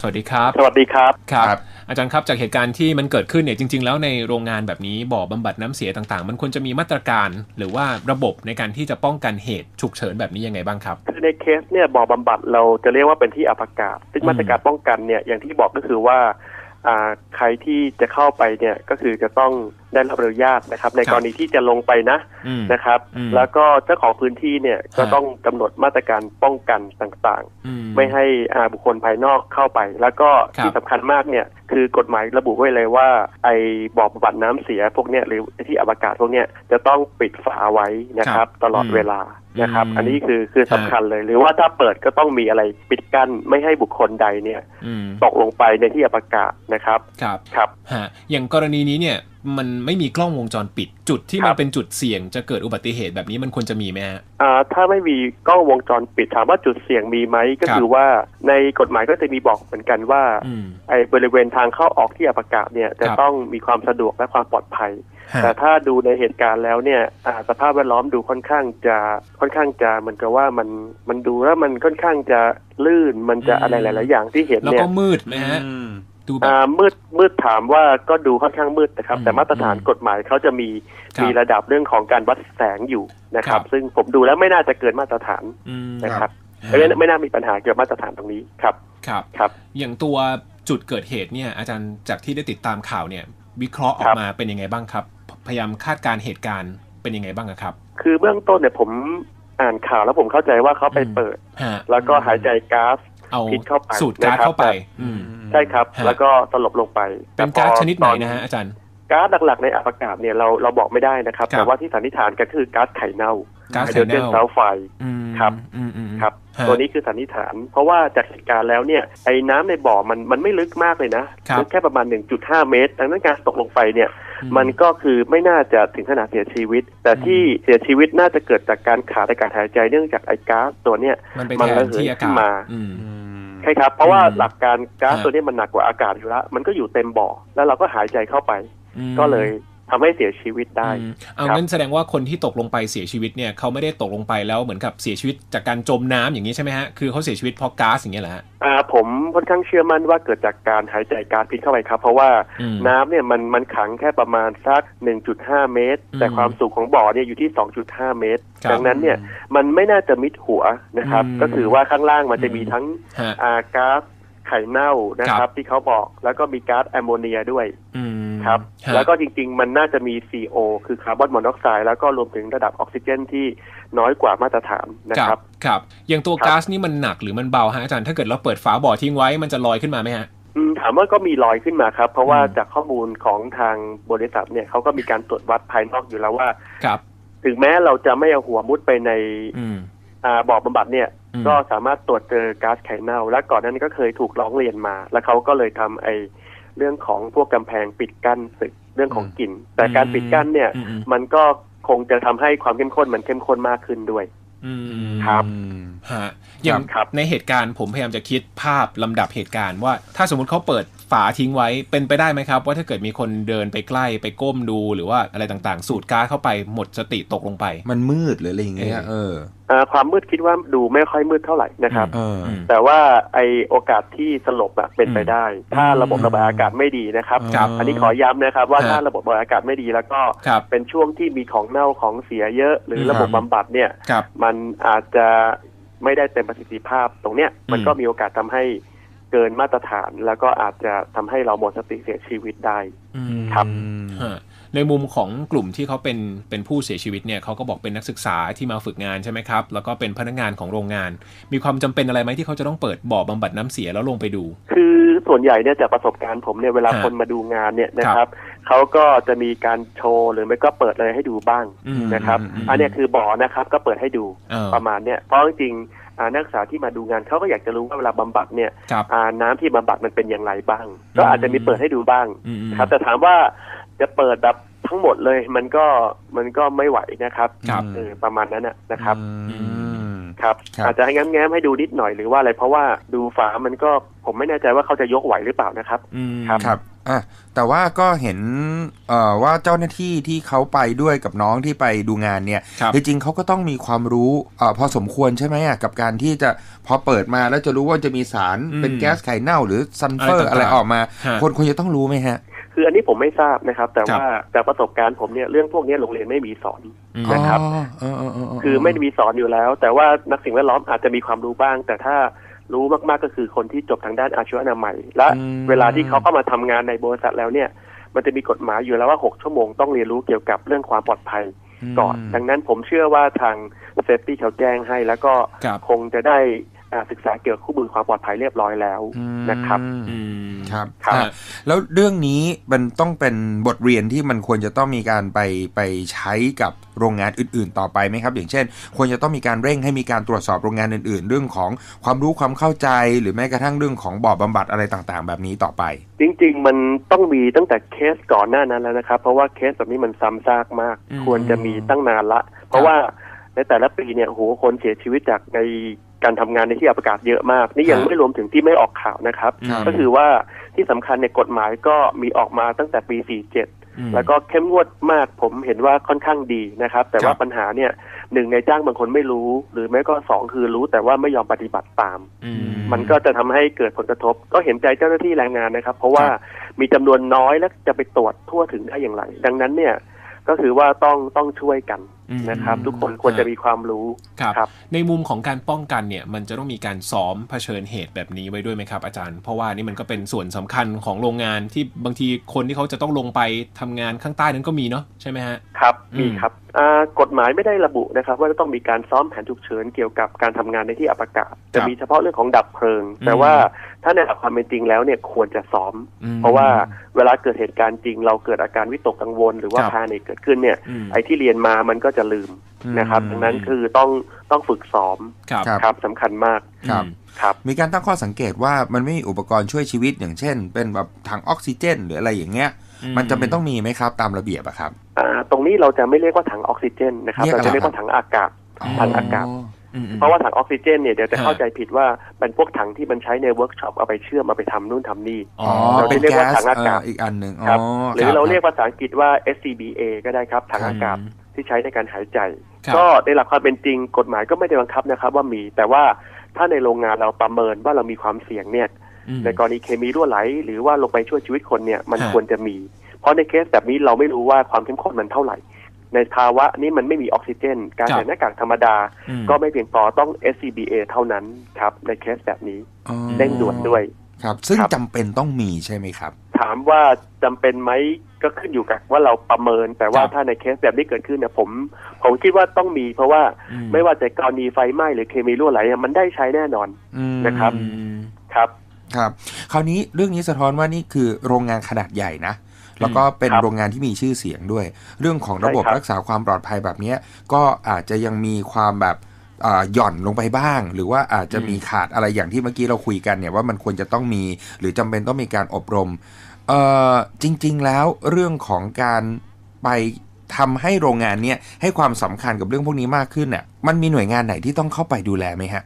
สวัสดีครับ สวัสดีครับครับครับ อาจารย์ครับจากเหตุการณ์ที่มันเกิดขึ้นเนี่ยจริง ๆ แล้วในโรงงานแบบนี้บ่อบำบัดน้ำเสียต่างๆ มันควรจะมีมาตรการหรือว่าระบบในการที่จะป้องกันเหตุฉุกเฉินแบบนี้ยังไงบ้างครับคือในเคสเนี่ยบ่อบำบัดเราจะเรียกว่าเป็นที่อับอากาศซึ่งอืมมาตรการป้องกันเนี่ยอย่างที่บอกก็คือว่าอ่า ใครที่จะเข้าไปเนี่ยก็คือจะต้องได้รับอนุญาตนะครับ ในกรณีที่จะลงไปนะอืมนะครับอืมแล้วก็เจ้าของพื้นที่เนี่ยก็ฮะต้องกำหนดมาตรการป้องกันต่างอืๆไม่ให้อ่าบุคคลภายนอกเข้าไป แล้วก็ครับที่สำคัญมากเนี่ยคือกฎหมายระบุไว้เลยว่า ไอ้บ่อบำบัดน้ำเสียพวกเนี้ยหรือที่อับอากาศพวกเนี้ยจะต้องปิดฝาไว้นะครับ ตลอดเวลา นะครับอืมอันนี้คือคือสำคัญเลย หรือว่าถ้าเปิดก็ต้องมีอะไรปิดกั้นไม่ให้บุคคลใดเนี่ยอืมตกลงไปในที่อับอากาศนะครับ ครับครับฮะอย่างกรณีนี้เนี่ยมันไม่มีกล้องวงจรปิด จุดที่ครัมันบเป็นจุดเสี่ยงจะเกิดอุบัติเหตุแบบนี้มันควรจะมีไหมฮะอ่าถ้าไม่มีกล้องวงจรปิดถามว่าจุดเสี่ยงมีไหมก็ครับคือว่าในกฎหมายก็จะมีบอกเหมือนกันว่าอืมไอ้บริเวณทางเข้าออกที่อับอากาศเนี่ยจะครับต้องมีความสะดวกและความปลอดภัยฮะแต่ถ้าดูในเหตุการณ์แล้วเนี่ยอ่าสภาพแวดล้อมดูค่อนข้างจะค่อนข้างจะเหมือนกับว่ามันมันดูแล้วมันค่อนข้างจะลื่นมันจะอะไรหลาย ๆ อย่างที่เห็นแล้วเนี่ยก็มืดไหมฮะอืม ดูแบบ อ่ามืดมืดถามว่าก็ดูค่อนข้างมืดนะครับอืมแต่มาตรฐานอืมกฎหมายเขาจะมีครับมีระดับเรื่องของการวัดแสงอยู่นะคครัรับ บ ซึ่งผมดูแล้วไม่น่าจะเกินมาตรฐานอืมนะครับฮะไม่ไม่น่ามีปัญหาเกี่ยวกับมาตรฐานตรงนี้ครับครับ ครับ อย่างตัวจุดเกิดเหตุเนี่ย อาจารย์จากที่ได้ติดตามข่าวเนี่ย วิเคราะห์ออครักบ มาเป็นยังไงบ้างครับ พยายามคาดการณ์เหตุการณ์เป็นยังไงบ้างอะครับ คือเบื้องต้นเนี่ยผมอ่านข่าวแล้วผมเข้าใจว่าเขาไปเปิด ฮะแล้วก็หายใจก๊าซ เอาพิษเข้าไปสูตรก๊าซนะครับ เข้าไป อืม ใช่ครับฮะแล้วก็สลบลงไปเป็นแต่พอก๊าซชนิดไหนตอนะฮะอาจารย์ก๊าซหลักๆในอากาศเนี่ยเราเราบอกไม่ได้นะครับครับแต่ว่าที่สันนิษฐานก็คือก๊าซไข่เน่าก๊าซไฮไข่โดรเจนเน่าซัลไฟด์อืมครับอืมอืมอืมครับฮะตัวนี้คือสันนิษฐาน เพราะว่าจากเหตุการณ์แล้วเนี่ยไอ้น้ำในบ่อมันมันไม่ลึกมากเลยนะครับลึกแค่ประมาณ 1.5 เมตร ดังนั้นการตกลงไปเนี่ยอืมันก็คือไม่น่าจะถึงขนาดเสียชีวิต แต่ที่เสียชีวิตน่าจะเกิดจากการขาดอากาศหายใจเนื่องจากไอ้ก๊าซตัวเนี้ยมันไปมันแทนระเหยที่อาขึ้กาศนมาอืมใช่ครับ เพราะว่าอืมหลักการก๊าซฮะตัวนี้มันหนักกว่าอากาศอยู่แล้วมันก็อยู่เต็มบ่อ แล้วเราก็หายใจเข้าไปอืมก็เลย ทำให้เสียชีวิตได้อืมเอาครับงั้นแสดงว่าคนที่ตกลงไปเสียชีวิตเนี่ยเขาไม่ได้ตกลงไปแล้วเหมือนกับเสียชีวิตจากการจมน้ำอย่างนี้ใช่ไหมฮะ คือเขาเสียชีวิตเพราะก๊าซอย่างเงี้ยเหรอฮะอ่าผมค่อนข้างเชื่อมั่นว่าเกิดจากการหายใจก๊าซพิษเข้าไปครับ เพราะว่าอืมน้ำเนี่ยมันมันขังแค่ประมาณสัก 1.5 เมตรอืมแต่ความสูงของบ่อเนี่ยอยู่ที่ 2.5 เมตรครับดังนั้นเนี่ยมันไม่น่าจะมิดหัวนะครับอืมก็คือว่าข้างล่างมันจะมีอืมทั้งฮะอาก๊าซไข่เน่านะคครัรับบที่เขาบอกแล้วก็มีก๊าซแอมโมเนียด้วย อืม ครับฮะแล้วก็จริง ๆ มันน่าจะมี CO คือคาร์บอนมอนอกไซด์แล้วก็รวมถึงระดับออกซิเจนที่น้อยกว่ามาตรฐานนะครับ ครับ อย่างตัวครับ ก๊าซนี่มันหนักหรือมันเบาฮะอาจารย์ ถ้าเกิดเราเปิดฝาบ่อทิ้งไว้มันจะลอยขึ้นมาไหมฮะ อืมถามว่าก็มีรอยขึ้นมาครับ เพราะว่าอืม จากข้อมูลของทางบริษัทเนี่ยเขาก็มีการตรวจวัดภายนอกอยู่แล้วว่า ครับ ถึงแม้เราจะไม่เอาหัวมุดไปในอืมอ่าบ่อบำบัดเนี่ย อืม ก็สามารถตรวจเจอก๊าซไข่เน่า และก่อนหนานั้นก็เคยถูกร้องเรียนมา แล้วเขาก็เลยทำไอ เรื่องของพวกกำแพงปิดกั้นตึกเรื่องของกลิ่น แต่การปิดกั้นเนี่ยอืมอืมมันก็คงจะทำให้ความเข้มข้นมันเข้มข้นมากขึ้นด้วยอืมครับ ฮะอย่างครับในเหตุการณ์ผมพยายามจะคิดภาพลำดับเหตุการณ์ว่า ถ้าสมมติเขาเปิดฝาทิ้งไว้เป็นไปได้ไหมครับ ว่าถ้าเกิดมีคนเดินไปใกล้ไปก้มดูหรือว่าอะไรต่างๆ สูดก๊าซเข้าไปหมดสติตกลงไป มันมืดหรืออะไรอย่างเงี้ยเอออ่าความมืดคิดว่าดูไม่ค่อยมืดเท่าไหร่นะครับเอออืมแต่ว่าไอโอกาสที่สลบอะเป็นไปได้ ถ้าระบบอืมระบายอากาศไม่ดีนะครับครับ อันนี้ขอย้ำนะครับ ว่าฮะถ้าระบบระบายอากาศไม่ดีแล้วก็ครับเป็นช่วงที่มีของเน่าของเสียเยอะ หรือระบบครับบำบัดเนี่ยครับมันอาจจะ ไม่ได้เต็มประสิทธิภาพ ตรงเนี้ยมันอืมก็มีโอกาสทำให้เกินมาตรฐาน แล้วก็อาจจะทำให้เราหมดสติเสียชีวิตได้อืมครับฮะในมุมของกลุ่มที่เขาเป็นเป็นผู้เสียชีวิตเนี่ยเขาก็บอกเป็นนักศึกษาที่มาฝึกงานใช่ไหมครับ แล้วก็เป็นพนักงานของโรงงาน มีความจำเป็นอะไรไหมที่เขาจะต้องเปิดบ่อบำบัดน้ำเสียแล้วลงไปดู คือส่วนใหญ่เนี่ยจากประสบการณ์ผมเนี่ยเวลาฮะคนมาดูงานเนี่ยนะคครัรับบ เขาก็จะมีการโชว์หรือไม่ก็เปิดอะไรให้ดูบ้างอืมนะครับมอันเนี้ยคือบ่อนะครับก็เปิดให้ดูเออประมาณเนี้ยเพราะจริงๆอ่านักศึกษาที่มาดูงานเขาก็อยากจะรู้ว่าเวลาบำบัดเนี่ยครับอ่าน้ำที่บำบัดมันเป็นอย่างไรบ้าง ก็อาจจะมีเปิดให้ดูบ้างอืมอืมครับ แต่ถามว่าจะเปิดแบบทั้งหมดเลยมันก็มันก็ไม่ไหวนะครับครับเออประมาณนั้นนะนะครับอืมครับครับอาจจะให้แง้มๆให้ดูนิดหน่อยหรือว่าอะไรเพราะว่าดูฝามันก็ผมไม่แน่ใจว่าเขาจะยกไหวหรือเปล่านะครับอืมครับครับ อะแต่ว่าก็เห็นเอ่อว่าเจ้าหน้าที่ที่เขาไปด้วยกับน้องที่ไปดูงานเนี่ยครับจริงๆเขาก็ต้องมีความรู้เอ่อพอสมควรใช่ไหมอะกับการที่จะพอเปิดมาแล้วจะรู้ว่าจะมีสารอืมเป็นแก๊สไข่เน่า หรือซัลเฟอร์อะไรอะไรต่างๆออกมาฮะคนควรจะต้องรู้ไหมฮะคืออันนี้ผมไม่ทราบนะครับ แต่ครับว่าจากประสบการณ์ผมเนี่ยเรื่องพวกนี้โรงเรียนไม่มีสอนอืมนะครับอ๋อเออเออเเคือไม่ได้มีสอนอยู่แล้ว แต่ว่านักสิ่งแวดล้อมอาจจะมีความรู้บ้าง แต่ถ้า รู้มากๆก็คือคนที่จบทางด้านอาชีวอนามัย และอืมเวลาที่เขาเข้ามาทำงานในบริษัทแล้วเนี่ย มันจะมีกฎหมายอยู่แล้วว่า 6 ชั่วโมงต้องเรียนรู้เกี่ยวกับเรื่องความปลอดภัยก่อน ดังนั้นผมเชื่อว่าทางเซฟตี้เขาแจ้งให้แล้วก็ครับคงจะได้อ่า ศึกษาเกี่ยวกับคู่มือความปลอดภัยเรียบร้อยแล้วอืมนะครับอืมครับครับอะแล้วเรื่องนี้มันต้องเป็นบทเรียนที่มันควรจะต้องมีการไปไปใช้กับโรงงานอื่น ๆ ต่อไปไหมครับ อย่างเช่น ควรจะต้องมีการเร่งให้มีการตรวจสอบโรงงานอื่น ๆ เรื่องของความรู้ความเข้าใจ หรือแม้กระทั่งเรื่องของบ่อบำบัดอะไรต่างๆ แบบนี้ต่อไป จริง ๆ มันต้องมีตั้งแต่เคสก่อนหน้านั้นแล้วนะครับ เพราะว่าเคสแบบนี้มันซ้ำซากมากอืมควรจะมีตั้งนานละ เพราะว่าในแต่ละปีเนี่ยโอ้โหคนเสียชีวิตจากใน การทำงานในที่อับอากาศเยอะมาก นี่ยังครับไม่รวมถึงที่ไม่ออกข่าวนะครับครับก็คือว่าที่สำคัญในยกฎหมายก็มีออกมาตั้งแต่ปี 47อืมแล้วก็เข้มงวดมากผมเห็นว่าค่อนข้างดีนะครับ แต่ว่าครับปัญหาเนี่ยหนึ่งในจ้างบางคนไม่รู้ หรือไม่ก็สองคือรู้แต่ว่าไม่ยอมปฏิบัติตามอืมมันก็จะทำให้เกิดผลกระทบ ก็เห็นใจเจ้าหน้าที่แรงงานนะครับ เพราะว่าครับมีจำนวนน้อยและจะไปตรวจทั่วถึงได้อย่างไร ดังนั้นเนี่ยก็คือว่าต้องต้องช่วยกันอืม นะครับ ทุกคนควรจะมีความรู้ครับครับ ในมุมของการป้องกันเนี่ย มันจะต้องมีการซ้อมเผชิญเหตุแบบนี้ไว้ด้วยไหมครับ อาจารย์ เพราะว่านี่มันก็เป็นส่วนสำคัญของโรงงานที่บางทีคนที่เขาจะต้องลงไปทำงานข้างใต้นั้นก็มีเนาะใช่ไหมฮะ ครับอืมมีครับอ่ากฎหมายไม่ได้ระบุนะครับ ว่าจะต้องมีการซ้อมแผนฉุกเฉินเกี่ยวกับการทำงานในที่อับอากาศจะมีเฉพาะเรื่องของดับเพลิง แต่ว่าถ้าในหลักความเป็นจริงแล้วเนี่ยควรจะซ้อมอืมเพราะว่าเวลาเกิดเหตุการณ์จริง เราเกิดอาการวิตกกังวล หรือว่าครับพาเนกเกิดขึ้นเนี่ยอืมไอ้ที่เรียนมามันก็จะลืมนะครับอืมดังนั้นคือต้องต้องฝึกซ้อมครับครับครับสำคัญมากครับอืมครับมีการตั้งข้อสังเกตว่ามันไม่มีอุปกรณ์ช่วยชีวิตอย่างเช่น เป็นแบบถังออกซิเจน หรืออะไรอย่างเงี้ยอื มมันจำเป็นต้องมีไหมครับ ตามระเบียบอะครับอ่าตรงนี้เราจะไม่เรียกว่าถังออกซิเจนนะครับเรียกเราอะไรจะเรียกว่าถังอากาศถังอากาศอืมอืมเพราะว่าถังออกซิเจนเนี่ยเดี๋ยวจะฮะเข้าใจผิดว่าเป็นพวกถังที่มันใช้ในเวิร์กช็อปเอาไปเชื่อมเอาไปทำนู่นทำนี่อ๋อเราเป็นจะเรียกแก๊ว่าสถังอากาศเอีกอันหนึ่งครับอ๋อหรือคบเราเรียกภาษาอังกฤษว่า SCBA ก็ได้ครับถังอากาศอืมที่ใช้ในการหายใจครับก็ในหลักความเป็นจริงกฎหมายก็ไม่ได้บังคับนะครับว่ามีแต่ว่าถ้าในโรงงานเราประเมินว่าเรามีความเสี่ยงเนี่ยอืม ในกรณีเคมีรั่วไหล หรือว่าลงไปช่วยชีวิตคนเนี่ยมันฮะควรจะมี เพราะในเคสแบบนี้เราไม่รู้ว่าความเข้มข้นมันเท่าไหร่ ในภาวะนี้มันไม่มีออกซิเจน การครับใส่หน้ากากธรรมดาอืมก็ไม่เพียงพอต้อง SCBA เท่านั้นครับในเคสแบบนี้อ๋อเร่งด่วนด้วยครับ ซึ่งครับจำเป็นต้องมีใช่ไหมครับ ถามว่าจำเป็นไหมก็ขึ้นอยู่กับว่าเราประเมิน แต่ว่าครับถ้าในเคสแบบนี้เกิดขึ้นเนี่ยผม ผมคิดว่าต้องมี เพราะว่าอืไม่ว่าจะกรณีไฟไหม้หรือเคมีรั่วไหลอะมันได้ใช้แน่นอนอืมนะครับอืมครับ ครับคราวนี้เรื่องนี้สะท้อนว่านี่คือโรงงานขนาดใหญ่นะ แล้วก็เป็นครับโรงงานที่มีชื่อเสียงด้วย เรื่องของระบบใช่ครับรักษาความปลอดภัยแบบเนี้ยก็อาจจะยังมีความแบบอ่าหย่อนลงไปบ้าง หรือว่าอาจจะมีขาดอะไรอย่างที่เมื่อกี้เราคุยกันเนี่ยว่ามันควรจะต้องมี หรือจำเป็นต้องมีการอบรมเอ่อจริง ๆ แล้วเรื่องของการไปทำให้โรงงานเนี่ยให้ความสำคัญกับเรื่องพวกนี้มากขึ้นเนี่ยมันมีหน่วยงานไหนที่ต้องเข้าไปดูแลไหมฮะ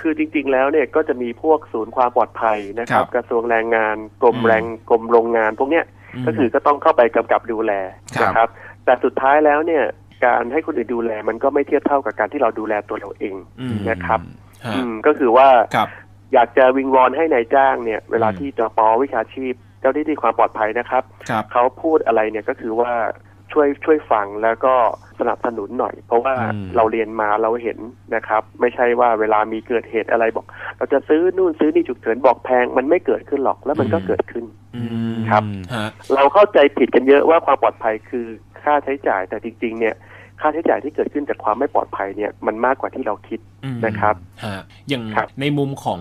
คือจริง ๆ แล้วเนี่ยก็จะมีพวกศูนย์ความปลอดภัยนะครัครับบกระทรวงแรงงานกรมอืมแรงกรมโรงงานพวกเนี้ยมก็คือก็ต้องเข้าไปกำกับดูแลครับนะครับ แต่สุดท้ายแล้วเนี่ยการให้คนอื่นดูแลมันก็ไม่เทียบเท่ากับการที่เราดูแลตัวเราเองอืมนะครับฮะอืมก็คือว่าครับอยากจะวิงวอนให้นายจ้างเนี่ย เวลาอืมที่จปวิชาชีพ เจ้าหน้าที่ความปลอดภัยนะครับครับเขาพูดอะไรเนี่ยก็คือว่าช่วยช่วยฟังแล้วก็ สนับสนุนหน่อย เพราะว่าอืมเราเรียนมาเราเห็นนะครับ ไม่ใช่ว่าเวลามีเกิดเหตุอะไรบอก เราจะซื้อนู่นซื้อนี่ฉุกเฉินบอกแพง มันไม่เกิดขึ้นหรอกแล้วมันก็อืมเกิดขึ้นอืมครับฮะเราเข้าใจผิดกันเยอะว่าความปลอดภัยคือค่าใช้จ่ายแต่จริง ๆ เนี่ยค่าใช้จ่ายที่เกิดขึ้นจากความไม่ปลอดภัยเนี่ยมันมากกว่าที่เราคิดอืมนะครับฮะอย่างครับในมุมของ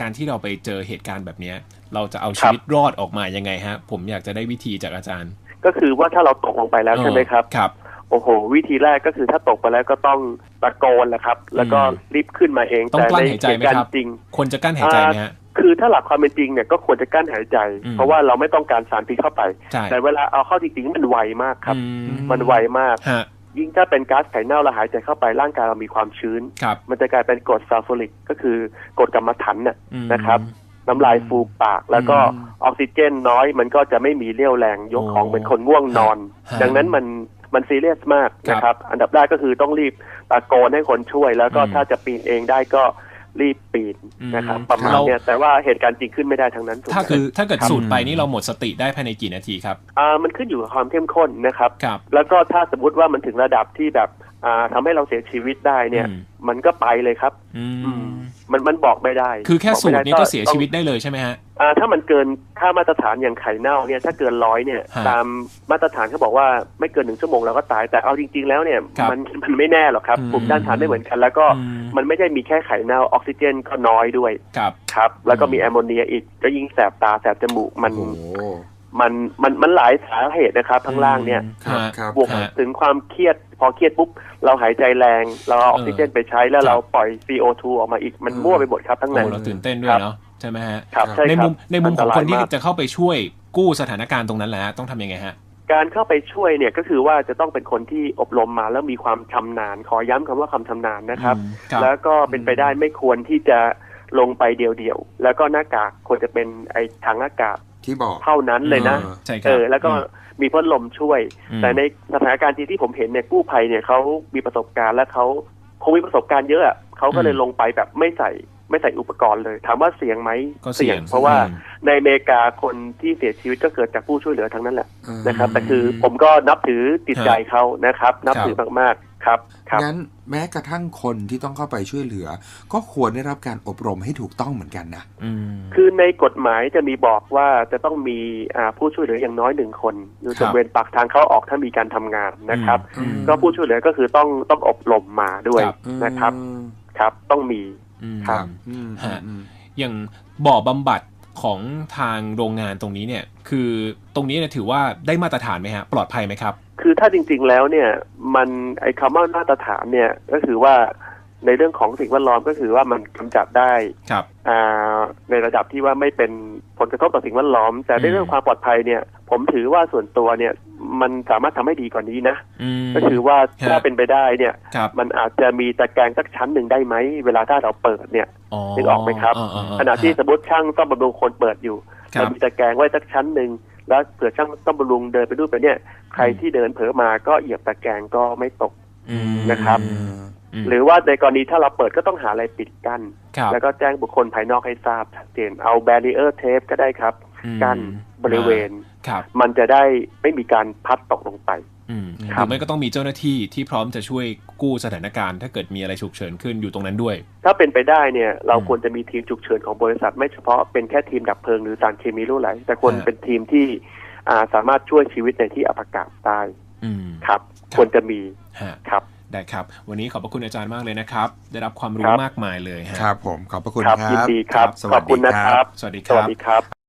การที่เราไปเจอเหตุการณ์แบบเนี้ยเราจะเอาคชีรับวิตรอดออกมายังไงฮะ ผมอยากจะได้วิธีจากอาจารย์ ก็คือว่าถ้าเราตกลงไปแล้วใช่ไหมครับครับ โอ้โห วิธีแรกก็คือถ้าตกไปแล้วก็ต้องตะโกนแหละครับ แล้วก็อืมรีบขึ้นมาเองต้องแต่กลั้นในหายใจเหไหมตุการครับณ์จริงควรจะกั้นหายใจไหมฮะคือถ้าหลักความเป็นจริงเนี่ยก็ควรจะกั้นหายใจอืมเพราะว่าเราไม่ต้องการสารพิษเข้าไปใช่แต่เวลาเอาเข้าจริงๆมันไวมากครับอืมันไวมากฮะยิ่งถ้าเป็นก๊าซไข่เน่าเราหายใจเข้าไปร่างกายเรามีความชื้นครับมันจะกลายเป็นกรดซัลฟูริกก็คือกรดกรรมฐานน่ะอืมนะครับน้ำลายฟูมปาก แล้วก็อืมออกซิเจนน้อย มันก็จะไม่มีเรี่ยวแรงยกของโอ้เหมือนคนง่วงนอนฮะดังนั้นมัน มันซีเรียสมากครับนะครับ อันดับแรกก็คือต้องรีบตะโกนให้คนช่วย แล้วก็อืมถ้าจะปีนเองได้ก็รีบปีนอืมนะครับ ประมาณเราเนี้ยแต่ว่าเหตุการณ์จริงขึ้นไม่ได้ทั้งนั้นถูกไหมถ้าคือถ้าเกิดครับสูตรไปนี่เราหมดสติได้ภายในกี่นาทีครับอ่ามันขึ้นอยู่กับความเข้มข้นนะครับครับแล้วก็ถ้าสมมติว่ามันถึงระดับที่แบบอ่าทำให้เราเสียชีวิตได้เนี่ยอืมมันก็ไปเลยครับ อือืม มมันมันบอกไม่ได้ คือแค่บสูไม่ตได้รนี้ก็เสียต้องชีวิตได้เลยใช่ไหมฮะอ่าถ้ามันเกินค่ามาตรฐานอย่างไข่เน่าเนี่ยถ้าเกินร้อยเนี่ยฮะตามมาตรฐานเขาบอกว่าไม่เกินหนึ่งชั่วโมงเราก็ตายแต่เอาจริง ๆ แล้วเนี่ยครับมันมันไม่แน่หรอกครับอืมภูมิต้านทานไม่เหมือนกัน แล้วก็อืมมันไม่ใช่มีแค่ไข่เน่าออกซิเจนก็น้อยด้วยครับครับ แล้วก็อืมมีแอมโมเนียอีกก็ยิ่งแสบตาแสบจมูกมันโอ้โห มันมันมันหลายสาเหตุนะครับ ข้างล่างเนี่ยครับฮะครับบวกฮะถึงความเครียด พอเครียดปุ๊บ เราหายใจแรง เราเอาออกซิเจนไปใช้แล้วครับเราปล่อย CO2 ออกมาอีกมันอืมมั่วไปหมดครับทั้งโอ้นั้นเราตื่นเต้นด้วยเนาะใช่ไหมฮะครับใช่ในครัมุบมในมุมของคนที่อัตรายากจะเข้าไปช่วยกู้สถานการณ์ตรงนั้นแหละฮะต้องทำยังไงฮะการเข้าไปช่วยเนี่ยก็คือว่าจะต้องเป็นคนที่อบรมมาแล้วมีความชำนาญ ขอย้ำคำว่าความชำนาญนะครับอืมครับ แล้วก็เป็นไปได้ไม่ควรที่จะลงไปเดี่ยวๆแล้วก็หน้ากากควรจะเป็นไอ้ทางหน้ากาก ที่บอกเท่านั้นเลยนะออใช่คเอรับอแล้วก็มีพัดลมช่วยอืมแต่ในสถานการณ์ที่ที่ผมเห็นเนี่ยกู้ภัยเนี่ยเขามีประสบการณ์และเขาคงมีประสบการณ์เยอะอะเขาก็เลยอืมลงไปแบบไม่ใส่ไม่ใส่อุปกรณ์เลย ถามว่าเสี่ยงไหมก็เสี่ยง เพราะว่าอืมในอเมริกาคนที่เสียชีวิตก็เกิดจากผู้ช่วยเหลือทั้งนั้นแหละเออนะครับ แต่คือผมก็นับถือจิตใจเขานะครับ นับถือมากๆ ครับครับงั้นแม้กระทั่งคนที่ต้องเข้าไปช่วยเหลือ ก็ควรได้รับการอบรมให้ถูกต้องเหมือนกันนะอืมคือในกฎหมายจะมีบอกว่าจะต้องมีอ่าผู้ช่วยเหลืออย่างน้อยหนึ่งคนอยู่ครับบริเวณปากทางเข้าออกถ้ามีการทำงานนะครับอืมก็ผู้ช่วยเหลือก็คือต้องต้องอบรมมาด้วยครับนะครับอืมครับต้องมีอืมครับอืมฮะอืมอย่างบ่อบำบัดของทางโรงงานตรงนี้เนี่ย คือตรงนี้เนี่ยถือว่าได้มาตรฐานไหมฮะปลอดภัยไหมครับ คือถ้าจริง ๆแล้วเนี่ย มันไอ้คำว่ามาตรฐานเนี่ยก็คือว่าในเรื่องของสิ่งแวดล้อมก็คือว่ามันกำจัดได้ครับอ่าในระดับที่ว่าไม่เป็นผลกระทบต่อสิ่งแวดล้อม แต่ในอืมเรื่องความปลอดภัยเนี่ย ผมถือว่าส่วนตัวเนี่ยมันสามารถทำให้ดีกว่านี้นะอืมก็คือว่าครับถ้าเป็นไปได้เนี่ยครับมันอาจจะมีตะแกรงสักชั้นหนึ่งได้ไหมเวลาถ้าเราเปิดเนี่ยนึกออกไหมครับอ่าๆๆขณะที่สมมติช่างต้องบำรุงคนเปิดอยู่ครัเราบมีตะแกรงไว้สักชั้นหนึ่ง แล้วเผื่อช่างต้องบำรุงเดินไปดูนไปเนี่ย ใครที่เดินเผลอมาก็เหยียบตะแกรงก็ไม่ตกอืมนะครับอืมมหรือว่าในกรณีถ้าเราเปิดก็ต้องหาอะไรปิดกั้นครับแล้วก็แจ้งบุคคลภายนอกให้ทราบชัดเจนเอาแบรีเออร์เทปก็ได้ครับอืมกั้นบริเวณครับมันจะได้ไม่มีการพัดตกลงไปอืม หครับรือไม่ก็ต้องมีเจ้าหน้าที่ที่พร้อมจะช่วยกู้สถานการณ์ ถ้าเกิดมีอะไรฉุกเฉินขึ้นอยู่ตรงนั้นด้วย ถ้าเป็นไปได้เนี่ย เราอืมควรจะมีทีมฉุกเฉินของบริษัท ไม่เฉพาะเป็นแค่ทีมดับเพลิงหรือสารเคมีรั่วไหล แต่ควรฮะเป็นทีมที่อ่าสามารถช่วยชีวิตในที่อับอากาศได้อืมครับครับ ควรจะมีฮะครับได้ครับ วันนี้ขอบพระคุณอาจารย์มากเลยนะครับ ได้รับความรู้ครับมากมายเลยฮะครับผมขอบพระคุณครับครับยินดีครับสขวัอสบดีคุณนะคครัรับบสวัสดีคสวัรัสบดีครับ